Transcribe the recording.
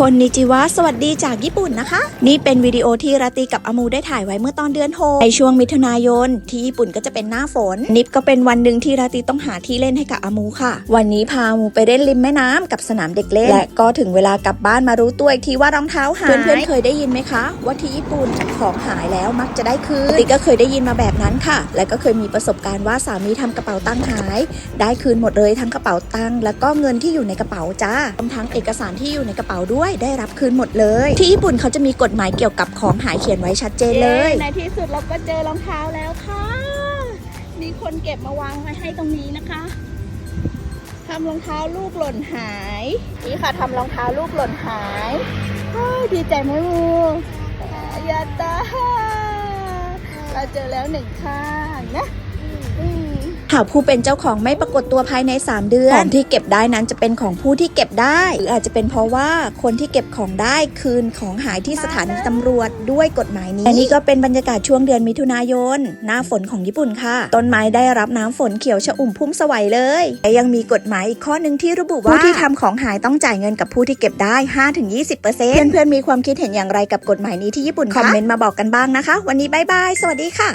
คนนิจิวะสวัสดีจากญี่ปุ่นนะคะ นี่เป็นวิดีโอที่ราตีกับอมูได้ถ่ายไว้เมื่อตอนเดือน6ในช่วงมิถุนายนที่ญี่ปุ่นก็จะเป็นหน้าฝน นิบก็เป็นวันหนึ่งที่ราตีต้องหาที่เล่นให้กับอมูค่ะ วันนี้พาอมูไปเล่นริมแม่น้ำกับสนามเด็กเล่น และก็ถึงเวลากลับบ้านมารู้ตัวอีกทีว่ารองเท้าหายเพื่อนๆเคยได้ยินไหมคะ ว่าที่ญี่ปุ่นของหายแล้วมักจะได้คืนติก็เคยได้ยินมาแบบนั้นค่ะ และก็เคยมีประสบการณ์ว่าสามีทำกระเป๋าตังค์หาย ได้คืนหมดเลยทั้งกระเป๋าตังค์แล้วก็เงินที่อยู่ในกระเป๋าจ้ารวมทั้งเอกสารที่อยู่ในกระเป๋าด้วยได้รับคืนหมดเลย ที่ญี่ปุ่นเขาจะมีกฎหมายเกี่ยวกับของหายเขียนไว้ชัดเจนเลย ในที่สุดเราก็เจอรองเท้าแล้วค่ะ มีคนเก็บมาวางไว้ให้ตรงนี้นะคะทำรองเท้าลูกหล่นหาย นี่ค่ะทำรองเท้าลูกหล่นหายดีใจไหมมูยาตาเราเจอแล้วหนึ่งข้างนะ หากผู้เป็นเจ้าของไม่ปรากฏตัวภายใน 3 เดือนของที่เก็บได้นั้นจะเป็นของผู้ที่เก็บได้ หรืออาจจะเป็นเพราะว่าคนที่เก็บของได้คืนของหายที่สถานีตำรวจด้วยกฎหมายนี้อันนี้ก็เป็นบรรยากาศช่วงเดือนมิถุนายน หน้าฝนของญี่ปุ่นค่ะ ต้นไม้ได้รับน้ำฝนเขียวชอุ่มพุ่มสวัยเลยและยังมีกฎหมายอีกข้อหนึ่งที่ระบุว่าผู้ที่ทำของหายต้องจ่ายเงินกับผู้ที่เก็บได้ 5-20%เพื่อนๆมีความคิดเห็นอย่างไรกับกฎหมายนี้ที่ญี่ปุ่นคะคอมเมนต์มาบอกกันบ้างนะคะ วันนี้บายบายสวัสดีค่ะ